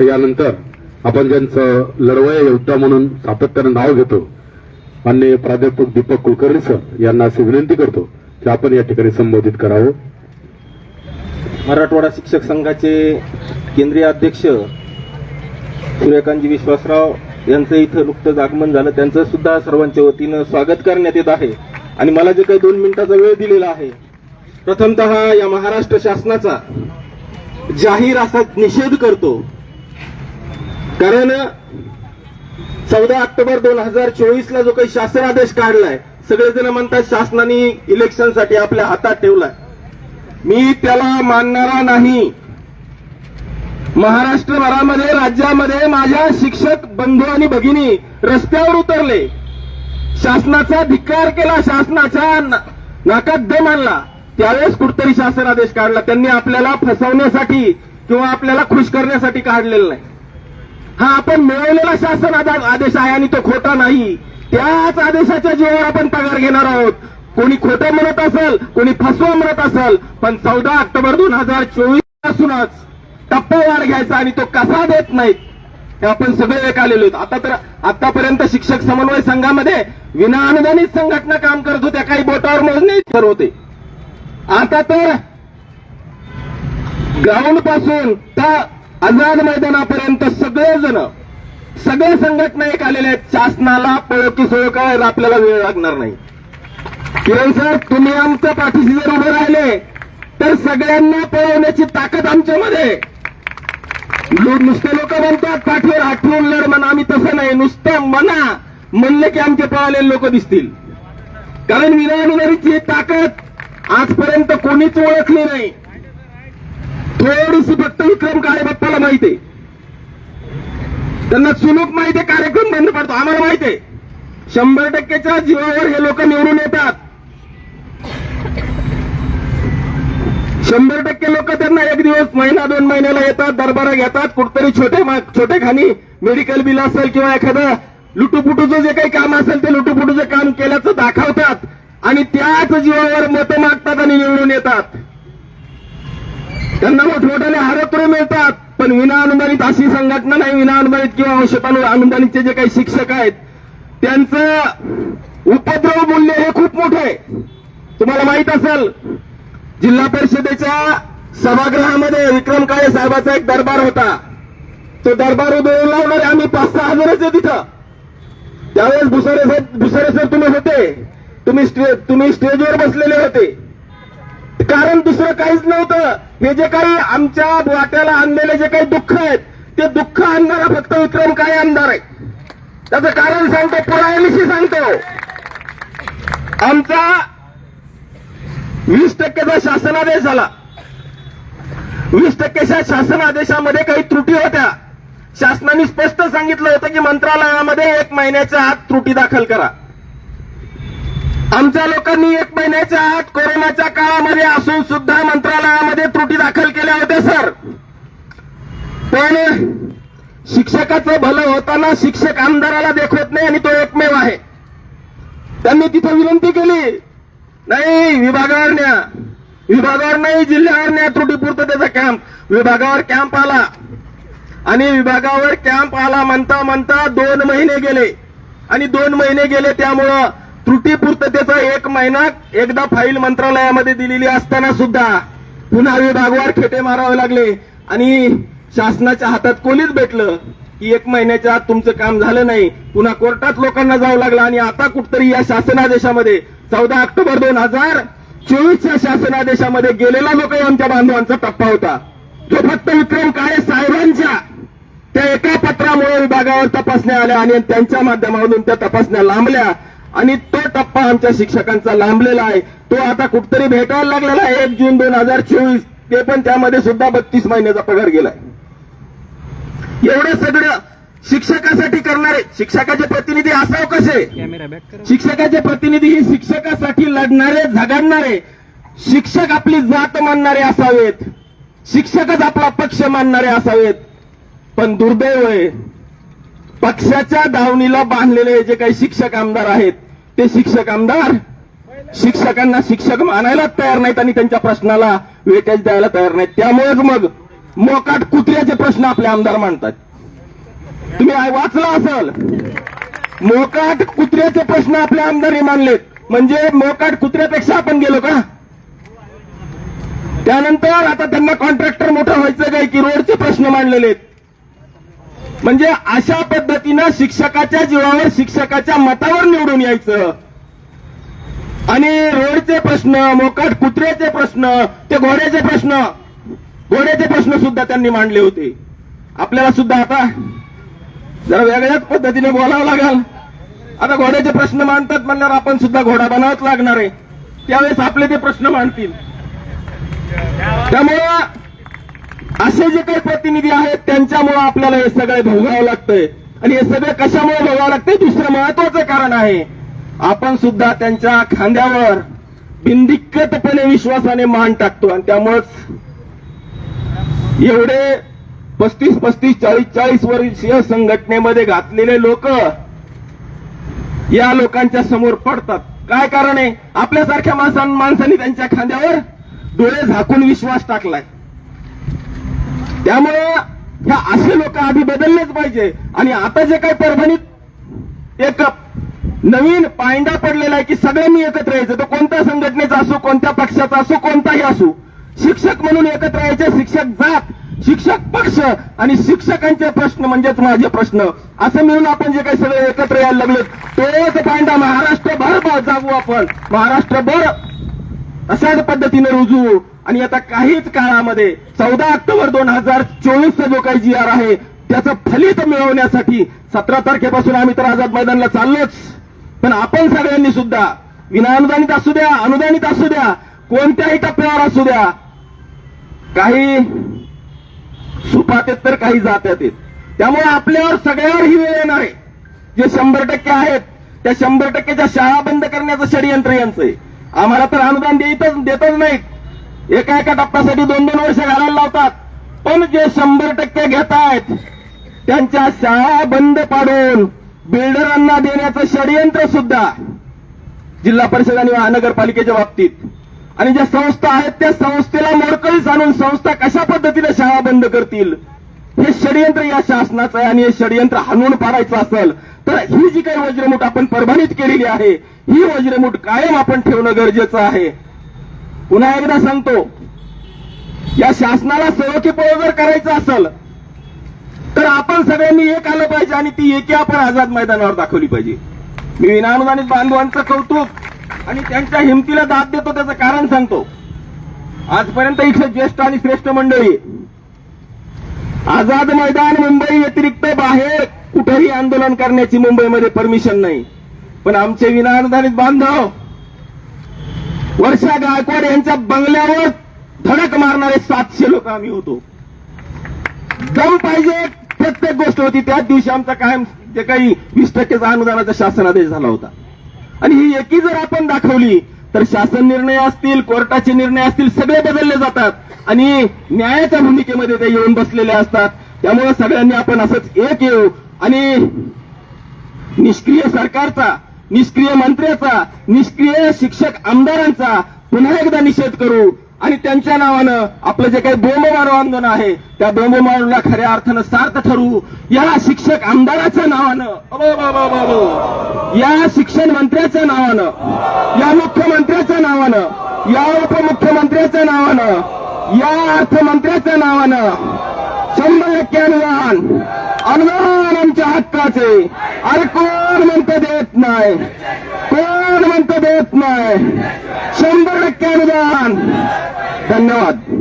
यानंतर आपण ज्यांचं लढवय योद्धा म्हणून सातत्यानं नाव घेतो. माननीय प्राध्यापक दीपक कुलकर्णी सर यांना अशी विनंती करतो की आपण या ठिकाणी संबोधित करावं. मराठवाडा शिक्षक संघाचे केंद्रीय अध्यक्ष सूर्यकांतजी विश्वासराव यांचं इथं नुकतंच आगमन झालं. त्यांचं सुद्धा सर्वांच्या वतीनं स्वागत करण्यात येत आहे. आणि मला जे काही दोन मिनिटाचा वेळ दिलेला आहे प्रथमतः या महाराष्ट्र शासनाचा जाहीर असा निषेध करतो कारण चौदा ऑक्टोबर दोन हजार चोवीस ला जो काही शासन आदेश काढलाय सगळेजण म्हणतात शासनाने इलेक्शनसाठी आपल्या हातात ठेवलाय. मी त्याला मानणारा नाही. महाराष्ट्रभरामध्ये राज्यामध्ये माझ्या शिक्षक बंधू आणि भगिनी रस्त्यावर उतरले. शासनाचा धिक्कार केला शासनाच्या नाकात दम आणला त्यावेळेस कुठतरी शासन आदेश काढला. त्यांनी आपल्याला फसवण्यासाठी किंवा आपल्याला खुश करण्यासाठी काढलेलं नाही. हा आपण मिळवलेला शासन आदेश आहे आणि तो खोटा नाही. त्याच आदेशाच्या जीवावर आपण पगार घेणार आहोत. कोणी खोटं म्हणत असेल कोणी फसवा म्हणत असेल पण चौदा ऑक्टोबर दोन हजार चोवीस पासूनच टप्पावार घ्यायचा आणि तो कसा देत नाहीत हे आपण सगळे एक आलेलो आहोत. आता तर आतापर्यंत शिक्षक समन्वय संघामध्ये विना अनुदानित संघटना काम करत होत्या. काही बोटावर मोजणे तर होते. आता तर ग्राउंडपासून त्या आझाद मैदानापर्यंत सगळेजण सगळे संघटना एक आलेले आहेत. शासनाला पळकी सोय करायला आपल्याला वेळ लागणार नाही. किरण सर तुम्ही आमच्या पाठीशी जर उभे राहिले तर सगळ्यांना पळवण्याची ताकद आमच्यामध्ये नुसते लोक म्हणतात पाठीवर आठवून लढ म्हणा आम्ही तसं नाही. नुसतं म्हणा म्हणलं की आमचे पळालेले लोक दिसतील. कारण विनानुदारीची ताकद आजपर्यंत कोणीच ओळखली नाही. थोडीशी फक्त विक्रम काळे बाप्पाला माहिती त्यांना चुलूक माहिती आहे कार्यक्रम बंद पडतो आम्हाला माहिती आहे. शंभर टक्केच्या जीवावर हे लोक निवडून येतात. शंभर टक्के लोक त्यांना एक दिवस महिना दोन महिन्याला येतात दरबारा घेतात कुठतरी छोटे छोटे खाणी मेडिकल बिल असेल किंवा एखादं लुटूपुटूचं जे काही काम असेल ते लुटूपुटूचं काम केल्याचं दाखवतात आणि त्याच जीवावर मतं मागतात आणि निवडून येतात. त्यांना मोठमोठ्याने हारतुरे मिळतात. पण विना अनुदानित अशी संघटना नाही. विना अनुदानित किंवा अंशतानु अनुदानितचे जे काही शिक्षक आहेत त्यांचं उपद्रव मूल्य हे खूप मोठं आहे. तुम्हाला माहीत असेल जिल्हा परिषदेच्या सभागृहामध्ये विक्रम काळे साहेबाचा एक दरबार होता. तो दरबार उधळून लावणारे आम्ही पाच सहा हजारच आहे तिथं त्यावेळेस भुसारे सर भुसारे सर तुम्ही होते. तुम्ही स्टे तुम्ही स्टेजवर बसलेले होते. कारण दुसरं काहीच नव्हतं. हे जे काही आमच्या वाट्याला आणलेले जे काही दुःख आहेत ते दुःख आणणारा फक्त विक्रम काय आमदार आहे. त्याचं कारण सांगतो पुरायलीशी सांगतो. आमचा वीस टक्केचा शासनादेश झाला. वीस टक्केच्या शासनादेशामध्ये काही त्रुटी होत्या. शासनाने स्पष्ट सांगितलं होतं की मंत्रालयामध्ये एक महिन्याच्या आत त्रुटी दाखल करा. आमच्या लोकांनी एक महिन्याच्या आत कोरोनाच्या काळामध्ये असून सुद्धा मंत्रालयामध्ये त्रुटी दाखल केल्या होत्या सर. पण शिक्षकाचं भलं होताना शिक्षक आमदाराला देखवत नाही आणि तो एकमेव आहे. त्यांनी तिथं विनंती केली नाही विभागावर न्या. विभागावर नाही जिल्ह्यावर न्या त्रुटीपुरतं कॅम्प विभागावर कॅम्प आला. आणि विभागावर कॅम्प आला म्हणता म्हणता दोन महिने गेले. आणि दोन महिने गेले त्यामुळं त्रुटीपूर्ततेचा एक महिना एकदा फाईल मंत्रालयामध्ये दिलेली असताना सुद्धा पुन्हा विभागावर खेटे मारावे लागले. आणि शासनाच्या हातात कोणीच भेटलं की एक महिन्याच्या आत तुमचं काम झालं नाही. पुन्हा कोर्टात लोकांना जावं लागलं आणि आता कुठतरी या शासनादेशामध्ये चौदा ऑक्टोबर दोन हजार चोवीसच्या शासनादेशामध्ये गेलेला लोक आमच्या बांधवांचा टप्पा होता. जो फक्त विक्रम काळे साहेबांच्या त्या एका पत्रामुळे विभागावर तपासण्या आल्या आणि त्यांच्या माध्यमातून त्या तपासण्या लांबल्या. आणि तो टप्पा आमच्या शिक्षकांचा लांबलेला आहे. तो आता कुठतरी भेटायला लागलेला आहे. एक जून दोन हजार चोवीस. ते पण त्यामध्ये सुद्धा बत्तीस महिन्याचा पगार गेलाय. एवढं सगळं शिक्षकासाठी करणारे शिक्षकाचे प्रतिनिधी असावं कसे? शिक्षकाचे प्रतिनिधी हे शिक्षकासाठी लढणारे झगडणारे. शिक्षक आपली जात मानणारे असावेत. शिक्षकच आपला पक्ष मानणारे असावेत. पण दुर्दैव आहे पक्षाच्या दावणीला बांधलेले जे काही शिक्षक आमदार आहेत ते शिक्षक आमदार शिक्षकांना शिक्षक मानायला तयार नाहीत आणि त्यांच्या प्रश्नाला वेटेज द्यायला तयार नाहीत. त्यामुळेच मग मोकाट कुत्र्याचे प्रश्न आपले आमदार मांडतात. तुम्ही वाचला असाल? मोकाट कुत्र्याचे प्रश्न आपले आमदारही मानलेत. म्हणजे मोकाट कुत्र्यापेक्षा आपण गेलो का? त्यानंतर आता त्यांना कॉन्ट्रॅक्टर मोठा व्हायचं काय की रोडचे प्रश्न मांडलेले आहेत. म्हणजे अशा पद्धतीनं शिक्षकाच्या जीवावर शिक्षकाच्या मतावर निवडून यायचं. आणि रोडचे प्रश्न मोकाट कुत्र्याचे प्रश्न ते घोड्याचे प्रश्न घोड्याचे प्रश्न सुद्धा त्यांनी मांडले होते. आपल्याला सुद्धा आता जरा वेगळ्याच पद्धतीने बोलावं लागेल. आता घोड्याचे प्रश्न मांडतात म्हणल्यावर आपण सुद्धा घोडा बनावच लागणार आहे. त्यावेळेस आपले ते प्रश्न मांडतील. त्यामुळं असे जे काही प्रतिनिधी आहेत त्यांच्यामुळं आपल्याला हे सगळे भोगावं लागतंय. आणि हे सगळं कशामुळे भोगावं लागतंय? दुसरं महत्वाचं कारण आहे आपण सुद्धा त्यांच्या खांद्यावर बिंदिक्कतपणे विश्वासाने मान टाकतो. आणि त्यामुळंच एवढे पस्तीस पस्तीस चाळीस चाळीस वर्षीय संघटनेमध्ये घातलेले लोक या लोकांच्या समोर पडतात. काय कारण आहे? आपल्यासारख्या माणसांनी त्यांच्या खांद्यावर डोळे झाकून विश्वास टाकलाय. त्यामुळं ह्या असे लोक आधी बदललेच पाहिजे. आणि आता जे काही परभणीत एक नवीन पायंडा पडलेला आहे की सगळ्यांनी एकत्र यायचं तो कोणत्या संघटनेचा असो कोणत्या पक्षाचा असो कोणताही असो शिक्षक म्हणून एकत्र यायचे शिक्षक जात शिक्षक पक्ष आणि शिक्षकांचे प्रश्न म्हणजेच माझे प्रश्न. असं मिळून आपण जे काही सगळे एकत्र यायला लागलो तोच पायंडा महाराष्ट्रभर जागू आपण. महाराष्ट्रभर अशाच पद्धतीने रुजू. आणि आता काहीच काळामध्ये चौदा ऑक्टोबर दोन हजार चोवीसचा जो काही जी आर आहे त्याचं फलित मिळवण्यासाठी सतरा तारखेपासून आम्ही तर आझाद मैदानला चाललोच. पण आपण सगळ्यांनी सुद्धा विनाअनुदानित असू द्या अनुदानित असू द्या कोणत्याही टप्प्यावर असू द्या काही सुपात तर काही जात्यात येत. त्यामुळे आपल्यावर सगळ्यावर ही वेळ येणार आहे. जे शंभर टक्के आहेत त्या शंभर टक्केच्या शाळा बंद करण्याचं षडयंत्र यांचं आहे. आम्हाला तर अनुदान देतच देतच नाहीत. एका एका टप्प्यासाठी दोन दोन वर्ष घालायला लावतात. पण जे शंभर टक्के घेत आहेत त्यांच्या शाळा बंद पाडून बिल्डरांना देण्याचं षडयंत्र सुद्धा जिल्हा परिषद आणि महानगरपालिकेच्या बाबतीत. आणि ज्या संस्था आहेत त्या संस्थेला मोडकळीस आणून संस्था कशा पद्धतीने शाळा बंद करतील हे षडयंत्र या शासनाचं आहे आणि हे षडयंत्र हाणून पाडायचं असेल तर ही जी काही वज्रमूठ आपण परभणीत केलेली आहे ही वज्रमूठ कायम आपण ठेवणं गरजेचं आहे. पुन्हा एकदा सांगतो या शासनाला सवकीपळ जर करायचं असेल तर आपण सगळ्यांनी एक आलं पाहिजे आणि ती एकी आपण आझाद मैदानावर दाखवली पाहिजे. मी विनानुदानित बांधवांचं कौतुक आणि त्यांच्या हिमतीला दाद देतो त्याचं कारण सांगतो. आजपर्यंत इथले ज्येष्ठ आणि श्रेष्ठ मंडळी आझाद मैदान मुंबई व्यतिरिक्त बाहेर कुठेही आंदोलन करण्याची मुंबईमध्ये परमिशन नाही. पण आमचे विनानुदानित बांधव वर्षा गायकवाड यांच्या बंगल्यावर धडक मारणारे सातशे लोक आम्ही होतो. दम पाहिजे प्रत्येक गोष्ट होती. त्याच दिवशी आमचा कायम जे काही वीस टक्केचा अनुदानाचा शासनादेश झाला होता. आणि ही एकी जर आपण दाखवली तर शासन निर्णय असतील कोर्टाचे निर्णय असतील सगळे बदलले जातात. आणि न्यायाच्या भूमिकेमध्ये ते येऊन बसलेले असतात. त्यामुळे सगळ्यांनी आपण असंच एक येऊ. आणि निष्क्रिय सरकारचा निष्क्रिय मंत्र्याचा निष्क्रिय शिक्षक आमदारांचा पुन्हा एकदा निषेध करू आणि त्यांच्या नावानं आपलं जे काही बोंबमारो आंदोलन आहे त्या बोंबमारूला खऱ्या अर्थानं सार्थ ठरू. या शिक्षक आमदाराच्या नावानं अबो, या शिक्षण मंत्र्याच्या नावानं या मुख्यमंत्र्याच्या नावानं या उपमुख्यमंत्र्याच्या नावानं या अर्थमंत्र्याच्या नावानं शंभर टक्के अनुदान. अनुदान आमच्या हक्काचे. अरे कोण म्हणतं देत नाही? कोण म्हणतं देत नाही? शंभर टक्के अनुदान. धन्यवाद.